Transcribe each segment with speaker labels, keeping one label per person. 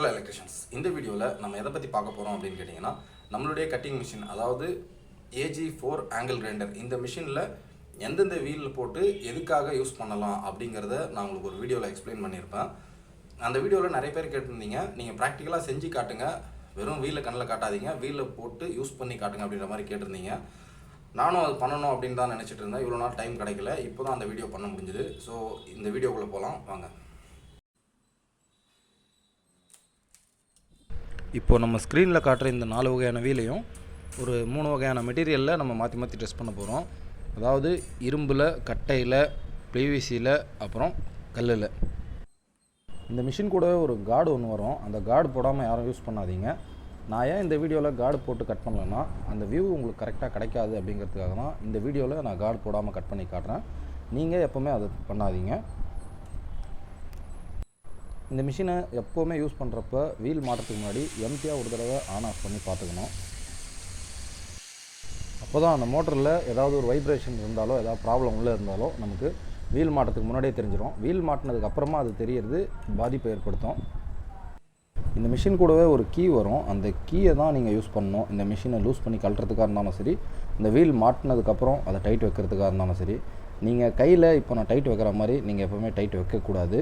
Speaker 1: Hello electricians இந்த வீடியோவில் நம்ம எதை பற்றி பார்க்க போகிறோம் அப்படின்னு கேட்டிங்கன்னா நம்மளுடைய கட்டிங் மிஷின் அதாவது ஏஜி ஃபோர் ஆங்கிள் கிரைண்டர் இந்த மிஷினில் எந்தெந்த வீலில் போட்டு எதுக்காக யூஸ் பண்ணலாம் அப்படிங்கிறத நான் உங்களுக்கு ஒரு வீடியோவில் எக்ஸ்பிளைன் பண்ணியிருப்பேன். அந்த வீடியோவில் நிறைய பேர் கேட்டிருந்தீங்க. நீங்கள் ப்ராக்டிக்கலாக செஞ்சு காட்டுங்க. வெறும் வீலில் கண்ணில் காட்டாதீங்க. வீலில் போட்டு யூஸ் பண்ணி காட்டுங்க அப்படின்ற மாதிரி கேட்டிருந்தீங்க. நானும் அது பண்ணணும் அப்படின்னு தான் நினச்சிட்டு இருந்தேன். இவ்வளோ நாள் டைம் கிடைக்கல. இப்போ தான் அந்த வீடியோ பண்ண முடிஞ்சுது. ஸோ இந்த வீடியோக்குள்ளே போகலாம் வாங்க.
Speaker 2: இப்போ நம்ம ஸ்க்ரீனில் காட்டுற இந்த நாலு வகையான வீலையும் ஒரு மூணு வகையான மெட்டீரியலில் நம்ம மாற்றி மாற்றி டெஸ்ட் பண்ண போகிறோம் அதாவது இரும்பில் கட்டையில் பிவிசியில் அப்புறம் கல்லில். இந்த மிஷின் கூடவே ஒரு கார்டு ஒன்று வரும். அந்த கார்டு போடாமல் யாரும் யூஸ் பண்ணாதீங்க. நான் ஏன் இந்த வீடியோவில் கார்டு போட்டு கட் பண்ணலன்னா அந்த வியூ உங்களுக்கு கரெக்டாக கிடைக்காது அப்படிங்கிறதுக்காக தான் இந்த வீடியோவில் நான் கார்டு போடாமல் கட் பண்ணி காட்டுறேன். நீங்கள் எப்போவுமே அதை பண்ணாதீங்க. இந்த மிஷினை எப்போவுமே யூஸ் பண்ணுறப்ப வீல் மாட்டுறதுக்கு முன்னாடி எம்டியாக ஒரு தடவை ஆன் ஆஃப் பண்ணி பார்த்துக்கணும். அப்போ தான் அந்த மோட்டரில் ஏதாவது ஒரு வைப்ரேஷன் இருந்தாலோ ஏதாவது ப்ராப்ளம் உள்ளே இருந்தாலோ நமக்கு வீல் மாட்டுறதுக்கு முன்னாடியே தெரிஞ்சிடும் வீல் மாட்டினதுக்கு அப்புறமா அது தெரியறது பாதிப்பை ஏற்படுத்தும். இந்த மிஷின் கூடவே ஒரு கீ வரும். அந்த கீயை தான் நீங்கள் யூஸ் பண்ணணும். இந்த மிஷினை லூஸ் பண்ணி கழட்டுறதுக்காக இருந்தாலும் சரி இந்த வீல் மாட்டினதுக்கப்புறம் அதை டைட் வைக்கிறதுக்காக இருந்தாலும் சரி நீங்கள் கையில் இப்போ நான் டைட் வைக்கிற மாதிரி நீங்கள் எப்போவுமே டைட் வைக்கக்கூடாது.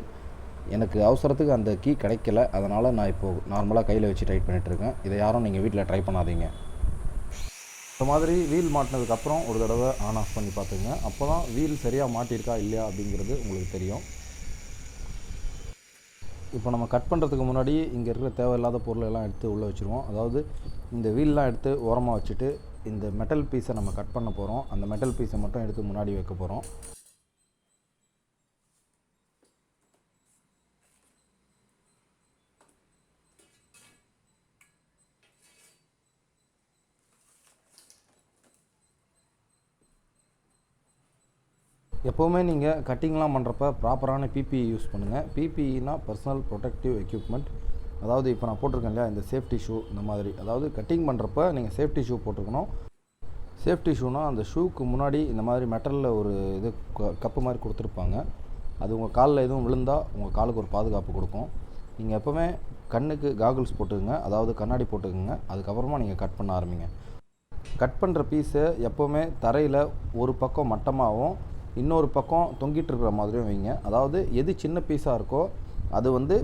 Speaker 2: எனக்கு அவசரத்துக்கு அந்த கீ கிடைக்கல. அதனால் நான் இப்போது நார்மலாக கையில் வச்சு டைட் பண்ணிகிட்ருக்கேன் இதை யாரும் நீங்கள் வீட்டில் ட்ரை பண்ணாதீங்க. இந்த மாதிரி வீல் மாட்டினதுக்கப்புறம் ஒரு தடவை ஆன் ஆஃப் பண்ணி பார்த்துங்க. அப்போ தான் வீல் சரியாக மாட்டியிருக்கா இல்லையா அப்படிங்கிறது உங்களுக்கு தெரியும். இப்போ நம்ம கட் பண்ணுறதுக்கு முன்னாடி இங்கே இருக்கிற தேவையில்லாத பொருளை எல்லாம் எடுத்து உள்ளே வச்சுருவோம். அதாவது இந்த வீல்லாம் எடுத்து ஓரமாக வச்சுட்டு இந்த மெட்டல் பீஸை நம்ம கட் பண்ண போகிறோம் அந்த மெட்டல் பீஸை மட்டும் எடுத்து முன்னாடி வைக்க போகிறோம் எப்போவுமே நீங்கள் கட்டிங்லாம் பண்ணுறப்ப ப்ராப்பரான பிபிஇ யூஸ் பண்ணுங்கள் பிபிஇனா பர்சனல் ப்ரொடெக்டிவ் எக்யூப்மெண்ட் அதாவது இப்போ நான் போட்டிருக்கேன் இல்லையா இந்த சேஃப்டி ஷூ இந்த மாதிரி. அதாவது கட்டிங் பண்ணுறப்ப நீங்கள் சேஃப்டி ஷூ போட்டிருக்கணும். சேஃப்டி ஷூனா அந்த ஷூக்கு முன்னாடி இந்த மாதிரி மெட்டலில் ஒரு இது க- கப்பு மாதிரி கொடுத்துருப்பாங்க. அது உங்கள் காலில் எதுவும் விழுந்தால் உங்கள் காலுக்கு ஒரு பாதுகாப்பு கொடுக்கும். நீங்கள் எப்போவுமே கண்ணுக்கு காகுல்ஸ் போட்டுக்கங்க. அதாவது கண்ணாடி போட்டுக்கோங்க. அதுக்கப்புறமா நீங்கள் கட் பண்ண ஆரம்பிங்க. கட் பண்ணுற பீஸை எப்போவுமே தரையில் ஒரு பக்கம் மட்டமாகவும் இன்னொரு பக்கம் தொங்கிட்டு இருக்கிற மாதிரியும் வைங்க. அதாவது எது சின்ன பீஸாக இருக்கோ அது வந்து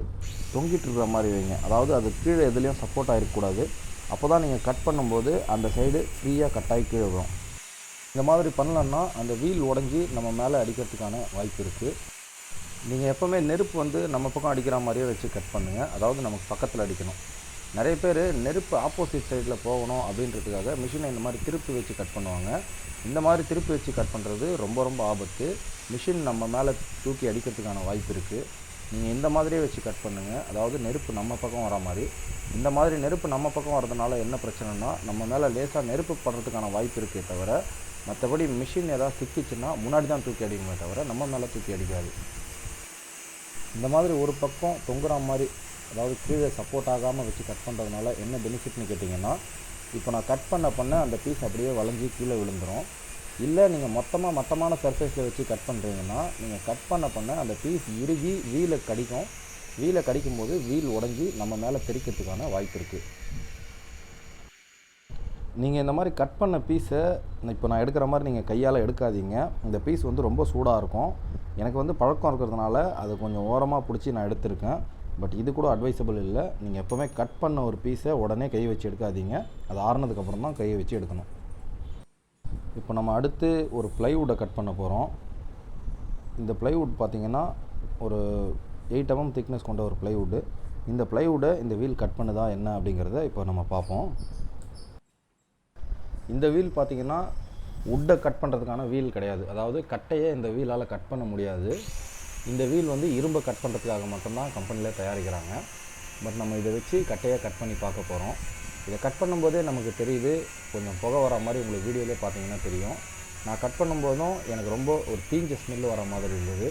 Speaker 2: தொங்கிட்டு இருக்கிற மாதிரி வைங்க. அதாவது அது கீழே எதுலேயும் சப்போர்ட் ஆகிருக்கக்கூடாது அப்போ தான் நீங்கள் கட் பண்ணும்போது அந்த சைடு ஃப்ரீயாக கட் ஆகி கீழே வரும் இந்த மாதிரி பண்ணலன்னா அந்த வீல் உடஞ்சி நம்ம மேலே அடிக்கிறதுக்கான வாய்ப்பு இருக்குது நீங்கள் எப்போவுமே நெருப்பு வந்து நம்ம பக்கம் அடிக்கிற மாதிரியே வச்சு கட் பண்ணுங்கள் அதாவது நமக்கு பக்கத்தில் அடிக்கணும். நிறைய பேர் நெருப்பு ஆப்போசிட் சைடில் போகணும் அப்படின்றதுக்காக மிஷினை இந்த மாதிரி திருப்பி வச்சு கட் பண்ணுவாங்க. இந்த மாதிரி திருப்பி வச்சு கட் பண்ணுறது ரொம்ப ரொம்ப ஆபத்து. மிஷின் நம்ம மேலே தூக்கி அடிக்கிறதுக்கான வாய்ப்பு இருக்குது நீங்கள் இந்த மாதிரியே வச்சு கட் பண்ணுங்கள் அதாவது நெருப்பு நம்ம பக்கம் வர மாதிரி. இந்த மாதிரி நெருப்பு நம்ம பக்கம் வரதுனால என்ன பிரச்சனைனா நம்ம மேலே லேசாக நெருப்பு படுறதுக்கான வாய்ப்பு இருக்கே தவிர மற்றபடி மிஷின் ஏதாவது சிக்கிச்சுன்னா முன்னாடி தான் தூக்கி அடிக்குமே தவிர நம்ம மேலே தூக்கி அடிக்காது. இந்த மாதிரி ஒரு பக்கம் தொங்குற மாதிரி அதாவது கீழே சப்போர்ட் ஆகாமல் வச்சு கட் பண்ணுறதுனால என்ன பெனிஃபிட்னு கேட்டிங்கன்னா இப்போ நான் கட் பண்ண பண்ண அந்த பீஸ் அப்படியே வளைஞ்சி கீழே விழுந்துடும் இல்லை நீங்கள் மொத்தமாக மொத்தமான சர்ஃபேஸில் வச்சு கட் பண்ணுறீங்கன்னா நீங்கள் கட் பண்ண பண்ண அந்த பீஸ் இறுகி வீலை கடிக்கும். வீலை கடிக்கும்போது வீல் உடஞ்சி நம்ம மேலே தெரிக்கிறதுக்கான வாய்ப்பு இருக்குது நீங்கள் இந்த மாதிரி கட் பண்ண பீஸை இப்போ நான் எடுக்கிற மாதிரி நீங்கள் கையால் எடுக்காதீங்க. இந்த பீஸ் வந்து ரொம்ப சூடாக இருக்கும். எனக்கு வந்து பழக்கம் இருக்கிறதுனால அது கொஞ்சம் ஓரமாக பிடிச்சி நான் எடுத்திருக்கேன். பட் இது கூட அட்வைசபிள் இல்லை. நீங்கள் எப்போவுமே கட் பண்ண ஒரு பீஸை உடனே கை வச்சு எடுக்காதீங்க. அது ஆறுனதுக்கப்புறம் தான் கையை வச்சு எடுக்கணும். இப்போ நம்ம அடுத்து ஒரு ப்ளைவுட்டை கட் பண்ண போகிறோம் இந்த ப்ளைவுட் பார்த்திங்கன்னா ஒரு எயிட் எம்எம் திக்னஸ் கொண்ட ஒரு ப்ளைவுட்டு இந்த ப்ளைவுட்டை இந்த வீல் கட் பண்ணுதா என்ன அப்படிங்கிறத இப்போ நம்ம பார்ப்போம். இந்த வீல் பார்த்திங்கன்னா உட்டை கட் பண்ணுறதுக்கான வீல் கிடையாது. அதாவது கட்டையை இந்த வீலால் கட் பண்ண முடியாது. இந்த வீல் வந்து இரும்பை கட் பண்ணுறதுக்காக மட்டும்தான் கம்பெனியில் தயாரிக்கிறாங்க. பட் நம்ம இதை வச்சு கட்டையை கட் பண்ணி பார்க்க போகிறோம் இதை கட் பண்ணும்போதே நமக்கு தெரியுது கொஞ்சம் புகை வர மாதிரி உங்களுக்கு வீடியோலேயே பார்த்தீங்கன்னா தெரியும். நான் கட் பண்ணும்போதும் எனக்கு ரொம்ப ஒரு தீஞ்ச ஸ்மெல் வர மாதிரி இருந்தது.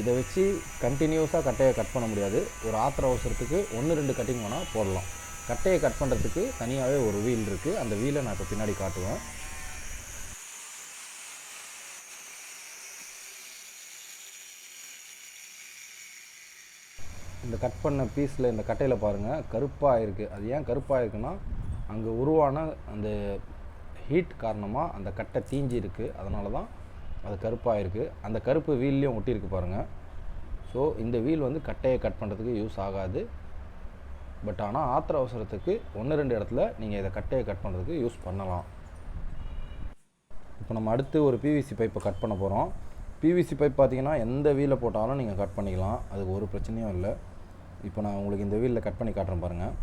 Speaker 2: இதை வச்சு கண்டினியூஸாக கட்டையை கட் பண்ண முடியாது. ஒரு ஆத்திர அவசரத்துக்கு ஒன்று ரெண்டு கட்டிங் வேணால் போடலாம். கட்டையை கட் பண்ணுறதுக்கு தனியாகவே ஒரு வீல் இருக்குது அந்த வீலை நான் இப்போ பின்னாடி காட்டுவேன். இந்த கட் பண்ண பீஸில் இந்த கட்டையில் பாருங்கள் கருப்பாக இருக்குது அது ஏன் கருப்பாக இருக்குன்னா அங்கே உருவான அந்த ஹீட் காரணமாக அந்த கட்டை தீஞ்சி இருக்குது அதனால தான் அது கருப்பாக இருக்குது அந்த கருப்பு வீல்லையும் ஒட்டியிருக்கு பாருங்கள் ஸோ இந்த வீல் வந்து கட்டையை கட் பண்ணுறதுக்கு யூஸ் ஆகாது. பட் ஆனால் ஆத்திர அவசரத்துக்கு ஒன்று ரெண்டு இடத்துல நீங்கள் இதை கட்டையை கட் பண்ணுறதுக்கு யூஸ் பண்ணலாம். இப்போ நம்ம அடுத்து ஒரு பிவிசி பைப்பை கட் பண்ண போகிறோம் பிவிசி பைப் பார்த்தீங்கன்னா எந்த வீலை போட்டாலும் நீங்கள் கட் பண்ணிக்கலாம். அதுக்கு ஒரு பிரச்சனையும் இல்லை. இப்போ நான் உங்களுக்கு இந்த வீலில் கட் பண்ணி காட்டுறேன் பாருங்கள்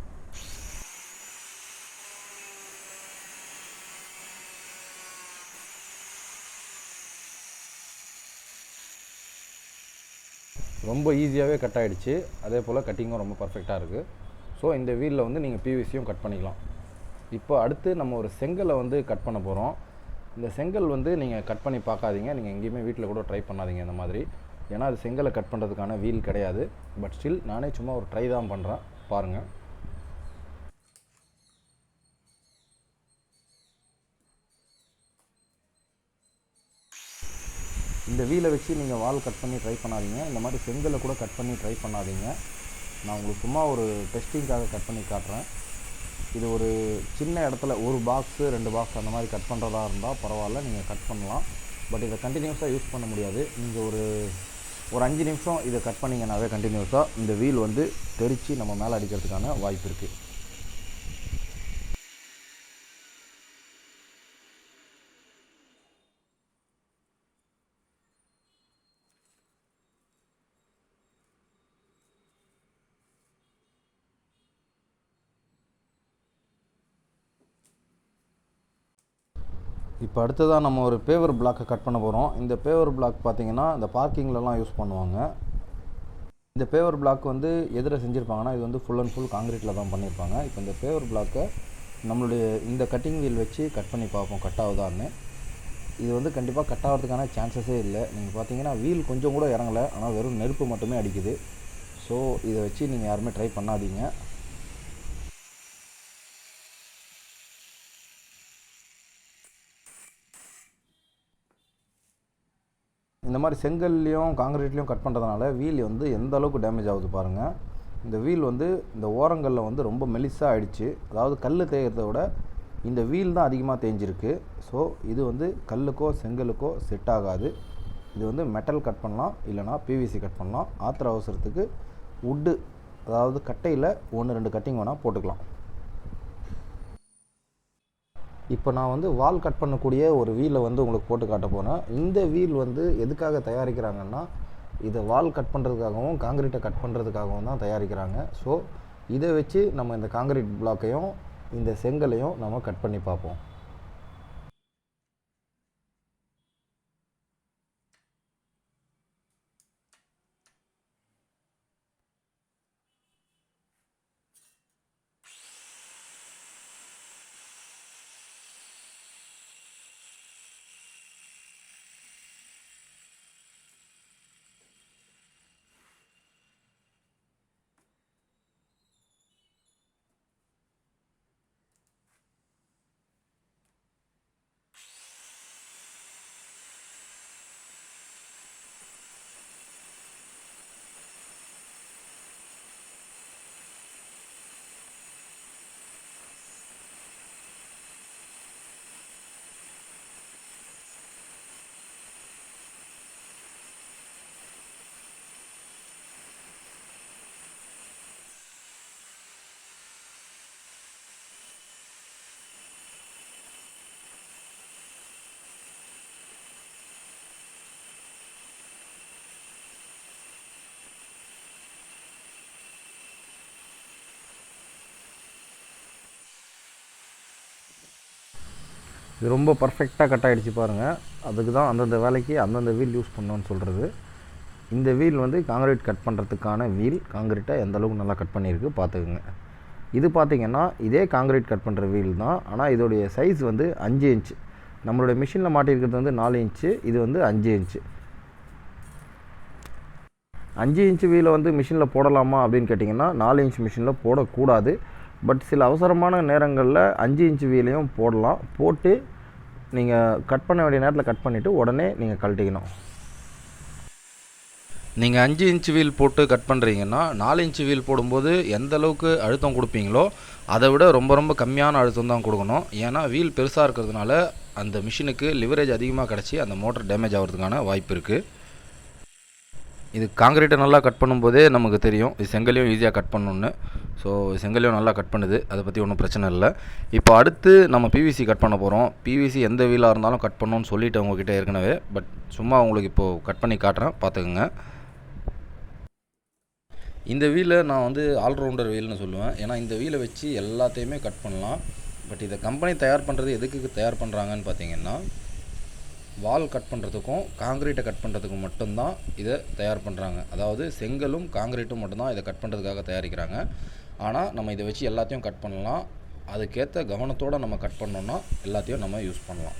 Speaker 2: ரொம்ப ஈஸியாகவே கட் ஆகிடுச்சு அதே போல் கட்டிங்கும் ரொம்ப பர்ஃபெக்டாக இருக்குது ஸோ இந்த வீலில் வந்து நீங்கள் பிவிசியும் கட் பண்ணிக்கலாம். இப்போ அடுத்து நம்ம ஒரு செங்கலை வந்து கட் பண்ண போகிறோம் இந்த செங்கல் வந்து நீங்கள் கட் பண்ணி பார்க்காதீங்க. நீங்கள் எங்கேயுமே வீட்டில் கூட ட்ரை பண்ணாதீங்க இந்த மாதிரி. ஏன்னா அது செங்கலை கட் பண்ணுறதுக்கான வீல் கிடையாது. பட் ஸ்டில் நானே சும்மா ஒரு ட்ரை தான் பண்ணுறேன் பாருங்கள் இந்த வீலை வச்சு நீங்கள் வால் கட் பண்ணி ட்ரை பண்ணாதீங்க. இந்த மாதிரி செங்கலை கூட கட் பண்ணி ட்ரை பண்ணாதீங்க. நான் உங்களுக்கு சும்மா ஒரு டெஸ்டிங்காக கட் பண்ணி காட்டுறேன். இது ஒரு சின்ன இடத்துல ஒரு பாக்ஸு ரெண்டு பாக்ஸ் அந்த மாதிரி கட் பண்ணுறதா இருந்தால் பரவாயில்ல நீங்கள் கட் பண்ணலாம். பட் இதை கண்டினியூஸாக யூஸ் பண்ண முடியாது. நீங்கள் ஒரு ஒரு அஞ்சு நிமிஷம் இதை கட் பண்ணிங்கனாவே கண்டினியூஸாக இந்த வீல் வந்து தெரித்து நம்ம மேலே அடிக்கிறதுக்கான வாய்ப்பு இருக்குது இப்போ அடுத்ததாக நம்ம ஒரு பேவர் பிளாக்கை கட் பண்ண போகிறோம் இந்த பேவர் பிளாக் பார்த்தீங்கன்னா இந்த பார்க்கிங்லலாம் யூஸ் பண்ணுவாங்க. இந்த பேவர் பிளாக் வந்து எதில் செஞ்சுருப்பாங்கன்னா இது வந்து ஃபுல் அண்ட் ஃபுல் காங்கிரீட்டில் தான் பண்ணியிருப்பாங்க இப்போ இந்த பேவர் பிளாக்கை நம்மளுடைய இந்த கட்டிங் வீல் வச்சு கட் பண்ணி பார்ப்போம் கட் ஆகுதான்னு. இது வந்து கண்டிப்பாக கட் ஆகிறதுக்கான சான்சஸே இல்லை. நீங்கள் பார்த்தீங்கன்னா வீல் கொஞ்சம் கூட இறங்கலை. ஆனால் வெறும் நெருப்பு மட்டுமே அடிக்குது. ஸோ இதை வச்சு நீங்கள் யாருமே ட்ரை பண்ணாதீங்க. இந்த மாதிரி செங்கல்லையும் காங்கிரீட்லேயும் கட் பண்ணுறதுனால வீல் வந்து எந்த அளவுக்கு டேமேஜ் ஆகுது பாருங்கள் இந்த வீல் வந்து இந்த ஓரங்களில் வந்து ரொம்ப மெலிசாக ஆயிடுச்சு. அதாவது கல் தேய்கிறத விட இந்த வீல் தான் அதிகமாக தேஞ்சிருக்கு. ஸோ இது வந்து கல்லுக்கோ செங்கலுக்கோ செட் ஆகாது. இது வந்து மெட்டல் கட் பண்ணலாம் இல்லைனா பிவிசி கட் பண்ணலாம். ஆத்திர அவசரத்துக்கு வுட்டு அதாவது கட்டையில் ஒன்று ரெண்டு கட்டிங் வேணால் போட்டுக்கலாம். இப்போ நான் வந்து வால் கட் பண்ணக்கூடிய ஒரு வீலை வந்து உங்களுக்கு போட்டு காட்ட போகிறேன் இந்த வீல் வந்து எதுக்காக தயாரிக்கிறாங்கன்னா இதை வால் கட் பண்ணுறதுக்காகவும் காங்கிரீட்டை கட் பண்ணுறதுக்காகவும் தான் தயாரிக்கிறாங்க. ஸோ இதை வச்சு நம்ம இந்த காங்கிரீட் பிளாக்கையும் இந்த செங்கலையும் நம்ம கட் பண்ணி பார்ப்போம். இது ரொம்ப பர்ஃபெக்டாக கட் ஆகிடுச்சு பாருங்கள் அதுக்கு தான் அந்தந்த வேலைக்கு அந்தந்த வீல் யூஸ் பண்ணோன்னு சொல்கிறது இந்த வீல் வந்து காங்கிரீட் கட் பண்ணுறதுக்கான வீல் காங்கிரீட்டை எந்த அளவுக்கு நல்லா கட் பண்ணியிருக்கு பார்த்துக்குங்க. இது பார்த்திங்கன்னா இதே காங்கிரீட் கட் பண்ணுற வீல் தான். ஆனால் இதோடைய சைஸ் வந்து அஞ்சு இன்ச் நம்மளுடைய மிஷினில் மாட்டியிருக்கிறது வந்து நாலு இன்ச்சு இது வந்து அஞ்சு இன்ச்சு அஞ்சு இன்ச்சு வீலை வந்து மிஷினில் போடலாமா அப்படின்னு கேட்டிங்கன்னா நாலு இன்ச் மிஷினில் போடக்கூடாது. பட் சில அவசரமான நேரங்களில் அஞ்சு இன்ச்சு வீலையும் போடலாம். போட்டு நீங்கள் கட் பண்ண வேண்டிய நேரத்தில் கட் பண்ணிவிட்டு உடனே நீங்கள் கழட்டிக்கணும். நீங்கள் அஞ்சு இன்ச்சு வீல் போட்டு கட் பண்ணுறீங்கன்னா நாலு இன்ச் வீல் போடும்போது எந்த அளவுக்கு அழுத்தம் கொடுப்பீங்களோ அதை விட ரொம்ப ரொம்ப கம்மியான அழுத்தம் தான் கொடுக்கணும். ஏன்னா வீல் பெருசாக இருக்கிறதுனால அந்த மிஷினுக்கு லிவரேஜ் அதிகமாக கிடச்சி அந்த மோட்டர் டேமேஜ் ஆகிறதுக்கான வாய்ப்பு இருக்குது இது காங்கிரீட்டை நல்லா கட் பண்ணும்போதே நமக்கு தெரியும். இது செங்கலையும் ஈஸியாக கட் பண்ணணுன்னு ஸோ செங்கலையும் நல்லா கட் பண்ணுது. அதை பற்றி ஒன்றும் பிரச்சனை இல்லை. இப்போ அடுத்து நம்ம பிவிசி கட் பண்ண போகிறோம் பிவிசி எந்த வீலாக இருந்தாலும் கட் பண்ணணும்னு சொல்லிட்டு உங்ககிட்ட ஏற்கனவே. பட் சும்மா உங்களுக்கு இப்போது கட் பண்ணி காட்டுறேன். பார்த்துக்குங்க. இந்த வீலை நான் வந்து ஆல்ரவுண்டர் வீல்னு சொல்லுவேன். ஏன்னா இந்த வீலை வச்சு எல்லாத்தையுமே கட் பண்ணலாம். பட் இதை கம்பெனி தயார் பண்ணுறது எதுக்கு தயார் பண்ணுறாங்கன்னு பார்த்தீங்கன்னா வால் கட் பண்ணுறதுக்கும் காங்கிரீட்டை கட் பண்ணுறதுக்கும் மட்டும்தான் இதை தயார் பண்ணுறாங்க அதாவது செங்கலும் காங்கிரீட்டும் மட்டும்தான் இதை கட் பண்ணுறதுக்காக தயாரிக்கிறாங்க. ஆனால் நம்ம இதை வச்சு எல்லாத்தையும் கட் பண்ணலாம். அதுக்கேற்ற கவனத்தோடு நம்ம கட் பண்ணோம்னா எல்லாத்தையும் நம்ம யூஸ் பண்ணலாம்.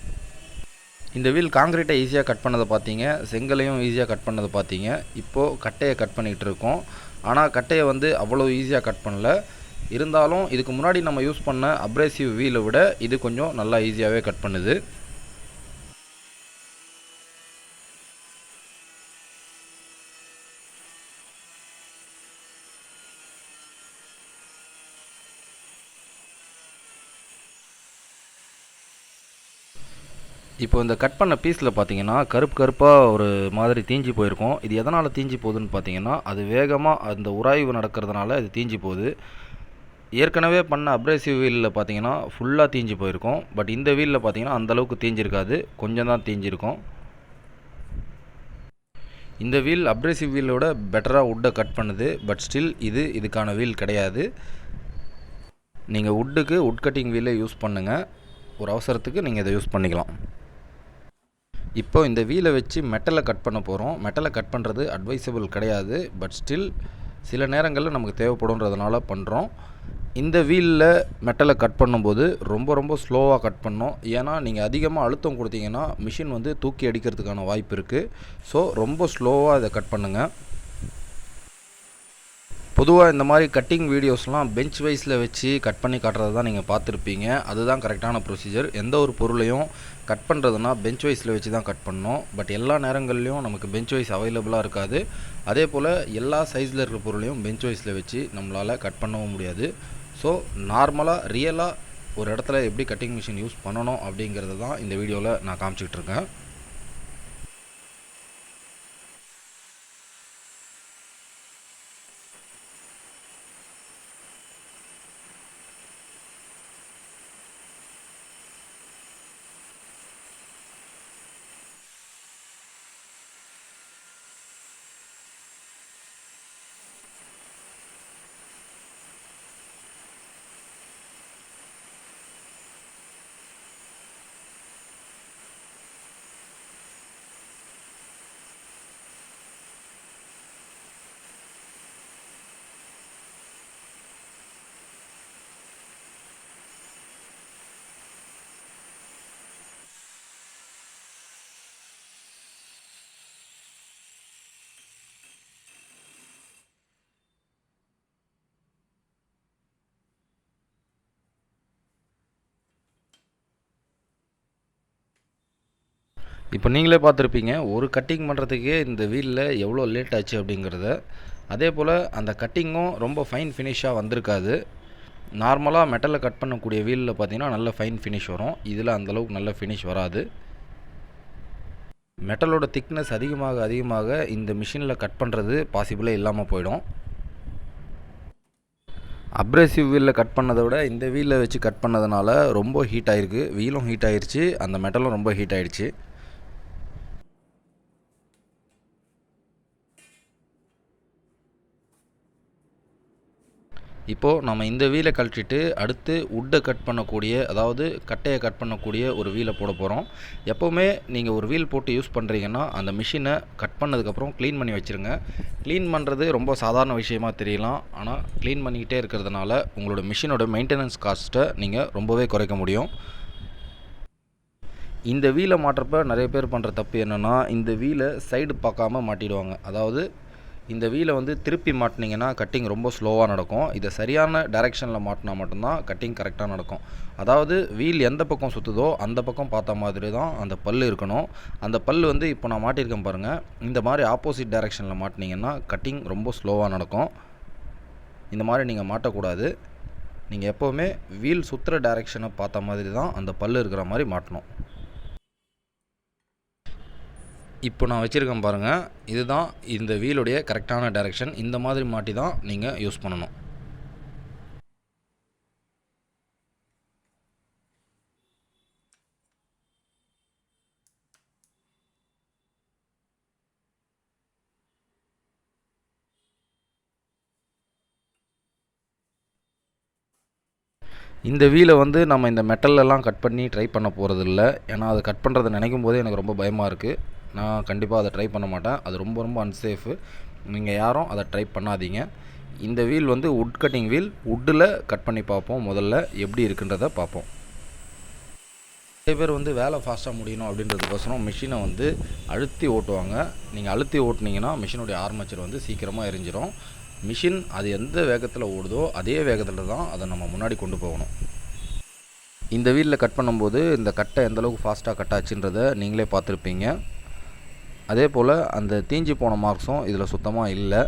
Speaker 2: இந்த வீல் காங்கிரீட்டை ஈஸியாக கட் பண்ணதை பார்த்தீங்க செங்கலையும் ஈஸியாக கட் பண்ணதை பார்த்தீங்க. இப்போது கட்டையை கட் பண்ணிகிட்டு இருக்கோம். ஆனால் கட்டையை வந்து அவ்வளோ ஈஸியாக கட் பண்ணல. இருந்தாலும் இதுக்கு முன்னாடி நம்ம யூஸ் பண்ண அப்ரேசிவ் வீலை விட இது கொஞ்சம் நல்லா ஈஸியாகவே கட் பண்ணுது. இப்போ இந்த கட் பண்ண பீஸில் பார்த்தீங்கன்னா கருப்பு கருப்பாக ஒரு மாதிரி தீஞ்சு போயிருக்கும். இது எதனால் தீஞ்சு போகுதுன்னு பார்த்தீங்கன்னா அது வேகமாக அந்த உராய்வு நடக்கிறதுனால இது தீஞ்சு போகுது. ஏற்கனவே பண்ண அப்ரேசிவ் வீலில் பார்த்தீங்கன்னா ஃபுல்லாக தீஞ்சு போயிருக்கும். பட் இந்த வீலில் பார்த்தீங்கன்னா அந்தளவுக்கு தீஞ்சிருக்காது. கொஞ்சம் தான் தீஞ்சிருக்கும். இந்த வீல் அப்ரேசிவ் வீலோட பெட்டராக வுட்டை கட் பண்ணுது. பட் ஸ்டில் இது இதுக்கான வீல் கிடையாது. நீங்கள் வுட்டுக்கு வுட் கட்டிங் வீலே யூஸ் பண்ணுங்கள் ஒரு அவசரத்துக்கு நீங்கள் இதை யூஸ் பண்ணிக்கலாம். இப்போ இந்த வீலை வச்சு மெட்டலை கட் பண்ண போகிறோம். மெட்டலை கட் பண்ணுறது அட்வைசபிள் கிடையாது. பட் ஸ்டில் சில நேரங்களில் நமக்கு தேவைப்படுன்றதுனால பண்ணுறோம். இந்த வீலில் மெட்டலை கட் பண்ணும்போது ரொம்ப ரொம்ப ஸ்லோவாக கட் பண்ணோம். ஏன்னா நீங்கள் அதிகமாக அழுத்தம் கொடுத்தீங்கன்னா மிஷின் வந்து தூக்கி அடிக்கிறதுக்கான வாய்ப்பு இருக்குது ஸோ ரொம்ப ஸ்லோவாக இதை கட் பண்ணுங்கள் பொதுவாக இந்த மாதிரி கட்டிங் வீடியோஸ்லாம் பெஞ்ச் வைஸில் வச்சு கட் பண்ணி காட்டுறது தான் நீங்கள் பார்த்துருப்பீங்க. அதுதான் கரெக்டான ப்ரொசீஜர். எந்த ஒரு பொருளையும் கட் பண்ணுறதுனா பெஞ்ச் வைஸில் வச்சு தான் கட் பண்ணணும். பட் எல்லா நேரங்கள்லையும் நமக்கு பெஞ்ச் வைஸ் அவைலபிளாக இருக்காது. அதே போல் எல்லா சைஸில் இருக்கிற பொருளையும் பெஞ்ச் வைஸில் வச்சு நம்மளால் கட் பண்ணவும் முடியாது. ஸோ நார்மலாக ரியலாக ஒரு இடத்துல எப்படி கட்டிங் மிஷின் யூஸ் பண்ணணும் அப்படிங்கிறது தான் இந்த வீடியோவில் நான் காமிச்சிக்கிட்டு இருக்கேன். இப்போ நீங்களே பார்த்துருப்பீங்க ஒரு கட்டிங் பண்ணுறதுக்கே இந்த வீலில் எவ்வளோ லேட் ஆச்சு அப்படிங்கிறத. அதே போல் அந்த கட்டிங்கும் ரொம்ப ஃபைன் ஃபினிஷாக வந்திருக்காது. நார்மலாக மெட்டலில் கட் பண்ணக்கூடிய வீலில் பார்த்தீங்கன்னா நல்ல ஃபைன் ஃபினிஷ் வரும். இதில் அந்தளவுக்கு நல்ல ஃபினிஷ் வராது. மெட்டலோட திக்னஸ் அதிகமாக அதிகமாக இந்த மிஷினில் கட் பண்ணுறது பாசிபிளே இல்லாமல் போயிடும். அப்ரேசிவ் வீலில் கட் பண்ணதை விட இந்த வீலில் வச்சு கட் பண்ணதுனால ரொம்ப ஹீட் ஆகிருக்கு வீலும் ஹீட் ஆகிருச்சு அந்த மெட்டலும் ரொம்ப ஹீட் ஆயிடுச்சு. இப்போது நம்ம இந்த வீலை கழட்டிட்டு அடுத்து உட்டை கட் பண்ணக்கூடிய அதாவது கட்டையை கட் பண்ணக்கூடிய ஒரு வீலை போட போகிறோம் எப்போவுமே நீங்கள் ஒரு வீல் போட்டு யூஸ் பண்ணுறீங்கன்னா அந்த மிஷினை கட் பண்ணதுக்கப்புறம் க்ளீன் பண்ணி வச்சுருங்க. க்ளீன் பண்ணுறது ரொம்ப சாதாரண விஷயமா தெரியலாம். ஆனால் க்ளீன் பண்ணிக்கிட்டே இருக்கிறதுனால உங்களோட மிஷினோட மெயின்டெனன்ஸ் காஸ்ட்டை நீங்கள் ரொம்பவே குறைக்க முடியும். இந்த வீலை மாட்டுறப்ப நிறைய பேர் பண்ணுற தப்பு என்னென்னா இந்த வீலை சைடு பார்க்காம மாட்டிடுவாங்க. அதாவது இந்த வீலை வந்து திருப்பி மாட்டினீங்கன்னா கட்டிங் ரொம்ப ஸ்லோவாக நடக்கும். இதை சரியான டைரெக்ஷனில் மாட்டினா மட்டும்தான் கட்டிங் கரெக்டாக நடக்கும். அதாவது வீல் எந்த பக்கம் சுற்றுதோ அந்த பக்கம் பார்த்த மாதிரி தான் அந்த பல் இருக்கணும். அந்த பல் வந்து இப்போ நான் மாட்டியிருக்கேன் பாருங்கள் இந்த மாதிரி ஆப்போசிட் டைரெக்ஷனில் மாட்டினீங்கன்னா கட்டிங் ரொம்ப ஸ்லோவாக நடக்கும். இந்த மாதிரி நீங்கள் மாட்டக்கூடாது. நீங்கள் எப்போவுமே வீல் சுற்றுற டைரெக்ஷனை பார்த்த மாதிரி தான் அந்த பல் இருக்கிற மாதிரி மாட்டணும். இப்போ நான் வச்சுருக்கேன் பாருங்கள் இதுதான் இந்த வீலுடைய கரெக்டான டைரெக்ஷன் இந்த மாதிரி மாட்டி தான் நீங்கள் யூஸ் பண்ணணும். இந்த வீலை வந்து நம்ம இந்த மெட்டல்லாம் கட் பண்ணி ட்ரை பண்ண போகிறதில்ல ஏன்னா அது கட் பண்ணுறதை நினைக்கும் போதே எனக்கு ரொம்ப பயமாக இருக்குது நான் கண்டிப்பாக அதை ட்ரை பண்ண மாட்டேன். அது ரொம்ப ரொம்ப அன்சேஃபு நீங்கள் யாரும் அதை ட்ரை பண்ணாதீங்க. இந்த வீல் வந்து உட் கட்டிங் வீல் வுட்டில் கட் பண்ணி பார்ப்போம். முதல்ல எப்படி இருக்குன்றதை பார்ப்போம். நிறைய பேர் வந்து வேலை ஃபாஸ்ட்டாக முடியணும் அப்படின்றதுக்கோசரம் மிஷினை வந்து அழுத்தி ஓட்டுவாங்க. நீங்கள் அழுத்தி ஓட்டினீங்கன்னா மிஷினுடைய ஆர்மேச்சர் வந்து சீக்கிரமாக எரிஞ்சிடும் மிஷின் அது எந்த வேகத்தில் ஓடுதோ அதே வேகத்தில் தான் அதை நம்ம முன்னாடி கொண்டு போகணும். இந்த வீலில் கட் பண்ணும்போது இந்த கட்டை எந்தளவுக்கு ஃபாஸ்ட்டாக கட் ஆச்சுன்றதை நீங்களே பார்த்துருப்பீங்க. அதே போல் அந்த தீஞ்சு போன மார்க்ஸும் இதில் சுத்தமாக இல்லை.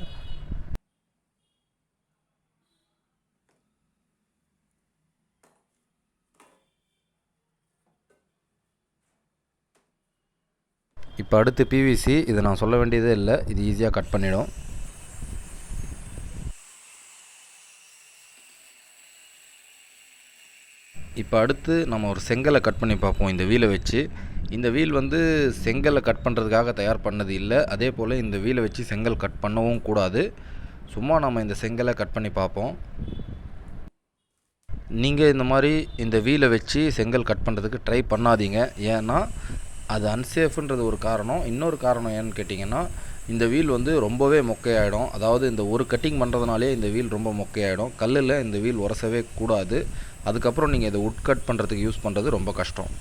Speaker 2: இப்போ அடுத்து பிவிசி இதை நான் சொல்ல வேண்டியதே இல்லை. இது ஈஸியாக கட் பண்ணிடும். இப்போ அடுத்து நம்ம ஒரு செங்கலை கட் பண்ணி பார்ப்போம் இந்த வீலை வச்சு. இந்த வீல் வந்து செங்கலை கட் பண்ணுறதுக்காக தயார் பண்ணது இல்லை. அதே போல் இந்த வீலை வச்சு செங்கல் கட் பண்ணவும் கூடாது. சும்மா நம்ம இந்த செங்கலை கட் பண்ணி பார்ப்போம். நீங்கள் இந்த மாதிரி இந்த வீலை வச்சு செங்கல் கட் பண்ணுறதுக்கு ட்ரை பண்ணாதீங்க. ஏன்னா அது அன்சேஃப்ன்றது ஒரு காரணம். இன்னொரு காரணம் ஏன்னு கேட்டிங்கன்னா இந்த வீல் வந்து ரொம்பவே மொக்கையாயிடும். அதாவது இந்த ஒரு கட்டிங் பண்ணுறதுனாலே இந்த வீல் ரொம்ப மொக்கையாயிடும். கல்லில் இந்த வீல் உரசவே கூடாது. அதுக்கப்புறம் நீங்கள் இதை உட் கட் பண்ணுறதுக்கு யூஸ் பண்ணுறது ரொம்ப கஷ்டம்.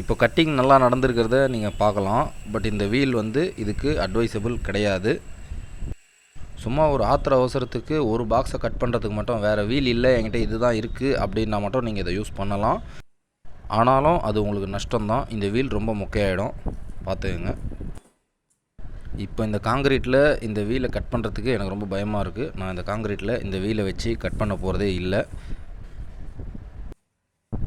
Speaker 2: இப்போ கட்டிங் நல்லா நடந்திருக்கிறத நீங்கள் பார்க்கலாம். பட் இந்த வீல் வந்து இதுக்கு அட்வைசபிள் கிடையாது. சும்மா ஒரு ஆத்திர அவசரத்துக்கு ஒரு பாக்ஸை கட் பண்ணுறதுக்கு மட்டும் வேறு வீல் இல்லை என்கிட்ட இதுதான் இருக்குது அப்படின்னா மட்டும் நீங்கள் இதை யூஸ் பண்ணலாம். ஆனாலும் அது உங்களுக்கு நஷ்டம்தான். இந்த வீல் ரொம்ப மொக்கையாயிடும். பார்த்துக்கங்க. இப்போ இந்த காங்கிரீட்டில் இந்த வீலை கட் பண்ணுறதுக்கு எனக்கு ரொம்ப பயமாக இருக்குது நான் இந்த காங்கிரீட்டில் இந்த வீலை வச்சு கட் பண்ண போகிறதே இல்லை.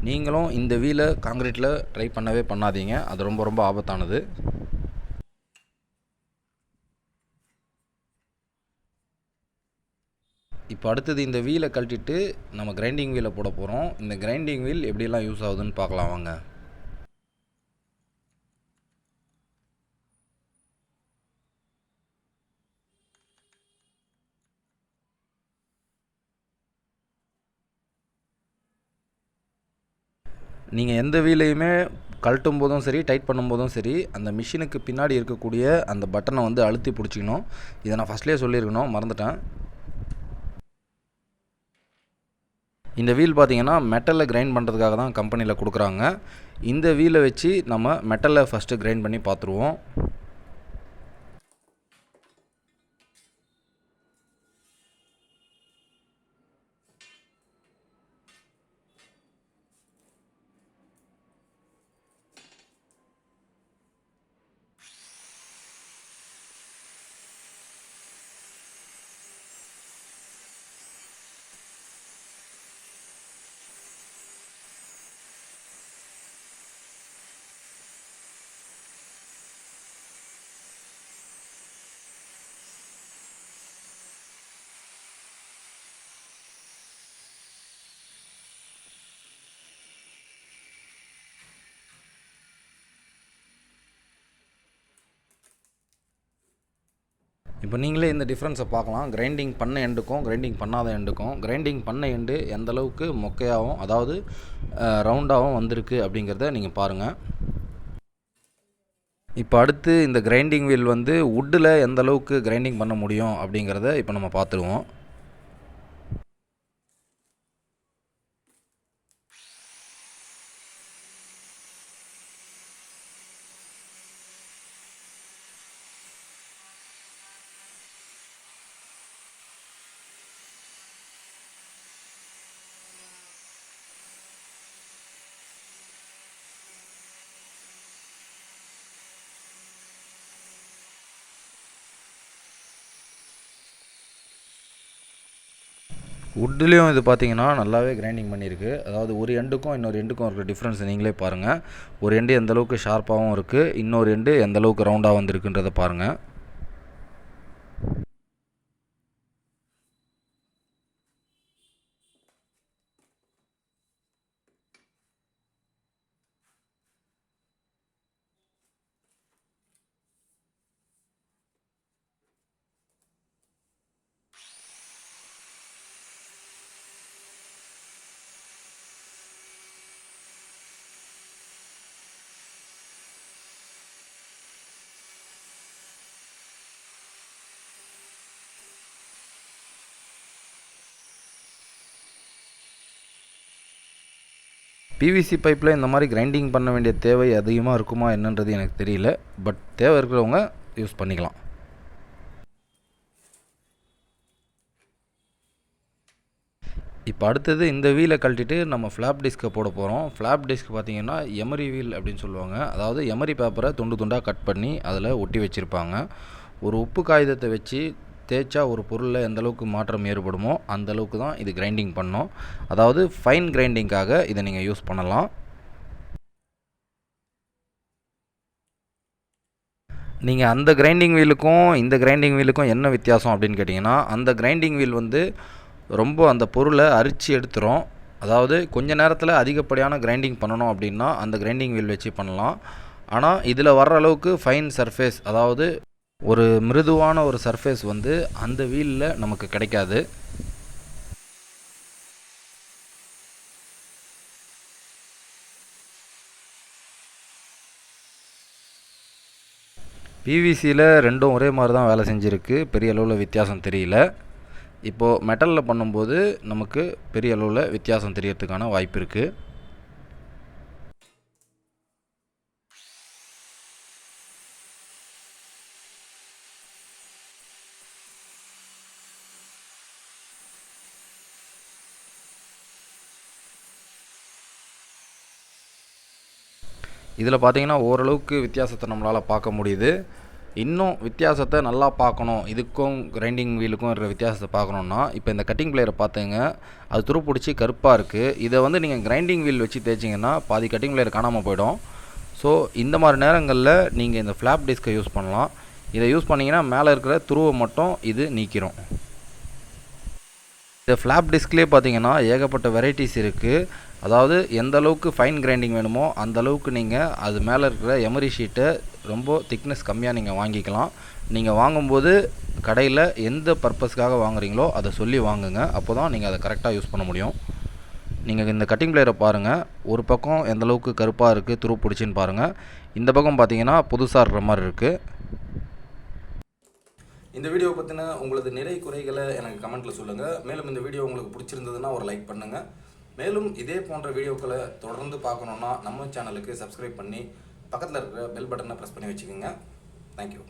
Speaker 2: நீங்களும் இந்த வீலை காங்கிரீட்டில் ட்ரை பண்ணவே பண்ணாதீங்க. அது ரொம்ப ரொம்ப ஆபத்தானது. இப்போ அடுத்தது இந்த வீலை கழட்டிட்டு நம்ம கிரைண்டிங் வீலை போட போகிறோம் இந்த கிரைண்டிங் வீல் எப்படிலாம் யூஸ் ஆகுதுன்னு பார்க்கலாம் வாங்க. நீங்கள் எந்த வீலையுமே கழட்டும் போதும் சரி டைட் பண்ணும்போதும் சரி அந்த மிஷினுக்கு பின்னாடி இருக்கக்கூடிய அந்த பட்டனை வந்து அழுத்தி பிடிச்சிக்கணும். இதை நான் ஃபஸ்ட்லேயே சொல்லியிருக்கணும். மறந்துட்டேன். இந்த வீல் பார்த்தீங்கன்னா மெட்டலில் கிரைண்ட் பண்ணுறதுக்காக தான் கம்பெனியில் கொடுக்குறாங்க. இந்த வீலை வச்சு நம்ம மெட்டலை ஃபஸ்ட்டு கிரைண்ட் பண்ணி பார்த்துருவோம் இப்போ நீங்களே இந்த டிஃப்ரென்ஸை பார்க்கலாம். கிரைண்டிங் பண்ண எண்டுக்கும் கிரைண்டிங் பண்ணாத எண்டுக்கும். கிரைண்டிங் பண்ண எண்டு எந்தளவுக்கு மொக்கையாகவும் அதாவது ரவுண்டாகவும் வந்திருக்கு அப்படிங்கிறத நீங்கள் பாருங்கள் இப்போ அடுத்து இந்த கிரைண்டிங் வீல் வந்து வுட்டில் எந்த அளவுக்கு கிரைண்டிங் பண்ண முடியும் அப்படிங்கிறத இப்போ நம்ம பார்த்துருவோம். வுட்லேயும் இது பார்த்தீங்கன்னா நல்லாவே கிரைண்டிங் பண்ணியிருக்கு. அதாவது ஒரு எண்டுக்கும் இன்னொரு எண்டுக்கும் இருக்கிற டிஃப்ரென்ஸ் நீங்களே பாருங்கள் ஒரு எண்டு எந்தளவுக்கு ஷார்ப்பாகவும் இருக்குது இன்னொரு எண்டு எந்தளவுக்கு ரவுண்டாக வந்திருக்குன்றதை பாருங்கள் பிவிசி பைப்பில் இந்த மாதிரி கிரைண்டிங் பண்ண வேண்டிய தேவை அதிகமாக இருக்குமா என்னன்றது எனக்கு தெரியல. பட் தேவை இருக்கிறவங்க யூஸ் பண்ணிக்கலாம். இப்போ அடுத்தது இந்த வீலை கழட்டிட்டு நம்ம ஃப்ளாப் டிஸ்க்கை போட போகிறோம் ஃப்ளாப் டிஸ்க் பார்த்தீங்கன்னா எமரி வீல் அப்படின்னு சொல்லுவாங்க. அதாவது எமரி பேப்பரை துண்டு துண்டாக கட் பண்ணி அதில் ஒட்டி வச்சுருப்பாங்க. ஒரு உப்பு காகிதத்தை வச்சு தேய்ச்சா ஒரு பொருளில் எந்தளவுக்கு மாற்றம் ஏற்படுமோ அந்த அளவுக்கு தான் இது கிரைண்டிங் பண்ணோம். அதாவது ஃபைன் கிரைண்டிங்காக இதை நீங்கள் யூஸ் பண்ணலாம். நீங்கள் அந்த கிரைண்டிங் வீலுக்கும் இந்த கிரைண்டிங் வீலுக்கும் என்ன வித்தியாசம் அப்படின்னு கேட்டிங்கன்னா அந்த கிரைண்டிங் வீல் வந்து ரொம்ப அந்த பொருளை அரிச்சு எடுத்துரும். அதாவது கொஞ்ச நேரத்தில் அதிகப்படியான கிரைண்டிங் பண்ணணும் அப்படின்னா அந்த கிரைண்டிங் வீல் வச்சு பண்ணலாம். ஆனால் இதில் வர்ற அளவுக்கு ஃபைன் சர்ஃபேஸ் அதாவது ஒரு மிருதுவான ஒரு சர்ஃபேஸ் வந்து அந்த வீலில் நமக்கு கிடைக்காது. பிவிசியில் ரெண்டும் ஒரே மாதிரி தான் வேலை செஞ்சுருக்கு. பெரிய அளவில் வித்தியாசம் தெரியல. இப்போது மெட்டலில் பண்ணும்போது நமக்கு பெரிய அளவில் வித்தியாசம் தெரியறதுக்கான வாய்ப்பு இருக்குது இதில் பார்த்தீங்கன்னா ஓரளவுக்கு வித்தியாசத்தை நம்மளால் பார்க்க முடியுது. இன்னும் வித்தியாசத்தை நல்லா பார்க்கணும். இதுக்கும் கிரைண்டிங் வீலுக்கும் இருக்கிற வித்தியாசத்தை பார்க்கணுன்னா இப்போ இந்த கட்டிங் பிளேயரை பார்த்துங்க. அது துரு பிடிச்சி கருப்பாக இருக்குது இதை வந்து நீங்கள் கிரைண்டிங் வீல் வச்சு தேய்ச்சிங்கன்னா பாதி கட்டிங் பிளேயர் காணாமல் போயிடும். ஸோ இந்த மாதிரி நேரங்களில் நீங்கள் இந்த ஃப்ளாப் டிஸ்கை யூஸ் பண்ணலாம். இதை யூஸ் பண்ணிங்கன்னா மேலே இருக்கிற துருவை மட்டும் இது நீக்கிரும். இந்த ஃப்ளாப் டிஸ்க்லேயே பார்த்தீங்கன்னா ஏகப்பட்ட வெரைட்டிஸ் இருக்குது அதாவது எந்த அளவுக்கு ஃபைன் கிரைண்டிங் வேணுமோ அந்த அளவுக்கு நீங்கள் அது மேலே இருக்கிற எமரி ஷீட்டை ரொம்ப திக்னஸ் கம்மியாக நீங்கள் வாங்கிக்கலாம். நீங்கள் வாங்கும்போது கடையில் எந்த பர்பஸ்க்காக வாங்குறீங்களோ அதை சொல்லி வாங்குங்க. அப்போ தான் நீங்கள் அதை கரெக்டாக யூஸ் பண்ண முடியும். நீங்கள் இந்த கட்டிங் பிளேயரை பாருங்கள் ஒரு பக்கம் எந்த அளவுக்கு கருப்பாக இருக்குது துரு பிடிச்சின்னு பாருங்கள் இந்த பக்கம் பார்த்தீங்கன்னா புதுசாக இருக்கிற மாதிரி இருக்குது
Speaker 1: இந்த வீடியோ பற்றின உங்களது நிறை குறைகளை எனக்கு கமெண்ட்டில் சொல்லுங்கள் மேலும் இந்த வீடியோ உங்களுக்கு பிடிச்சிருந்ததுன்னா ஒரு லைக் பண்ணுங்கள் மேலும் இதே போன்ற வீடியோக்களை தொடர்ந்து பார்க்கணுன்னா நம்ம சேனலுக்கு சப்ஸ்கிரைப் பண்ணி பக்கத்தில் இருக்கிற பெல் பட்டனை ப்ரெஸ் பண்ணி வச்சுக்கோங்க. தேங்க்யூ